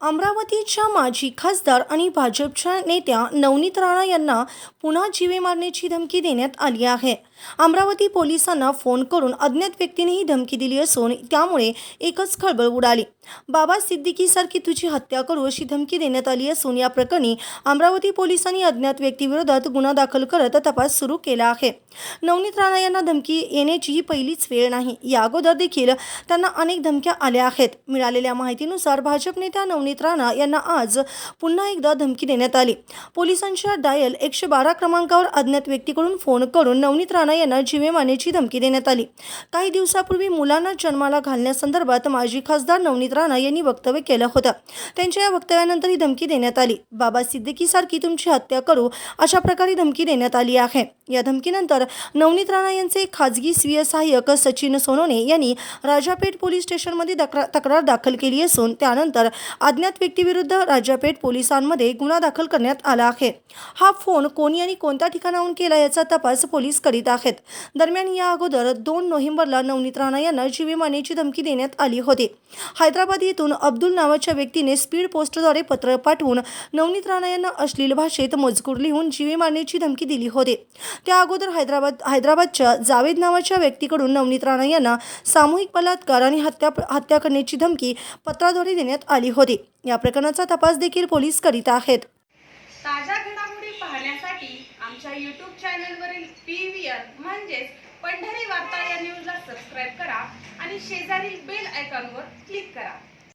अमरावतीच्या माजी खासदार आणि भाजपच्या नेत्या नवनीत राणा यांना पुन्हा जीवे मारण्याची धमकी देण्यात आली आहे. अमरावती पोलिसांना फोन करून अज्ञात व्यक्तीने ही धमकी दिली असून त्यामुळे एकच खळबळ उडाली. बाबा सिद्दीकीसारखी तुझी हत्या करू अशी धमकी देण्यात आली असून या प्रकरणी अमरावती पोलिसांनी अज्ञात व्यक्तीविरोधात गुन्हा दाखल करत तपास सुरू केला आहे. नवनीत राणा यांना धमकी येण्याची ही पहिलीच वेळ नाही. या अगोदर देखील त्यांना अनेक धमक्या आल्या आहेत. मिळालेल्या माहितीनुसार भाजप नेत्या नवनीत राणा यांना आज पुन्हा एकदा धमकी देण्यात आली. पोलिसांच्या डायल एकशे बारा क्रमांकावर अज्ञात व्यक्तीकडून फोन करून नवनीत राणा यांना जीवे मारण्याची धमकी देण्यात आली. काही दिवसापूर्वी मुलांना जन्माला घालण्यासंदर्भात माजी खासदार नवनीत राणा यांनी वक्तव्य केलं होतं. त्यांच्या या वक्तव्यानंतर ही धमकी देण्यात आली. बाबा सिद्दीकीसारखी तुमची हत्या करू अशा प्रकारे धमकी देण्यात आली आहे. या धमकीनंतर नवनीत राणा यांचे खाजगी स्वीय सहाय्यक सचिन सोनोने यांनी राजापेठ पोलीस स्टेशनमध्ये तक्रार तक्रार दाखल केली असून त्यानंतर अज्ञात व्यक्तीविरुद्ध राजापेठ पोलिसांमध्ये गुन्हा दाखल करण्यात आला आहे. हा फोन कोणी आणि कोणत्या ठिकाणाहून केला याचा तपास पोलीस करीत आहेत. दरम्यान या अगोदर दोन नोव्हेंबरला नवनीत राणा यांना जीवे मारण्याची धमकी देण्यात आली होती. हैदराबाद येथून अब्दुल नावाच्या व्यक्तीने स्पीड पोस्टद्वारे पत्र पाठवून नवनीत राणा यांना अश्लील भाषेत मजकूर लिहून जीवे मारण्याची धमकी दिली होती. त्या अगोदर हैदराबाद हैदराबादच्या जावेद नावाच्या व्यक्तीकडून नवनीत राणा यांना सामूहिक बलात्कार आणि हत्या हत्या करण्याची धमकी पत्राद्वारे देण्यात आली होती. या प्रकरणाचा तपास देखील पोलीस करीत आहेत. ताज्या घडामोडी पाहण्यासाठी आमच्या यूट्यूब चॅनलवरील पी व्ही आर म्हणजेच पंढरी वार्ता या न्यूजला सबस्क्राईब करा आणि शेजारील बेल आयकॉनवर क्लिक करा.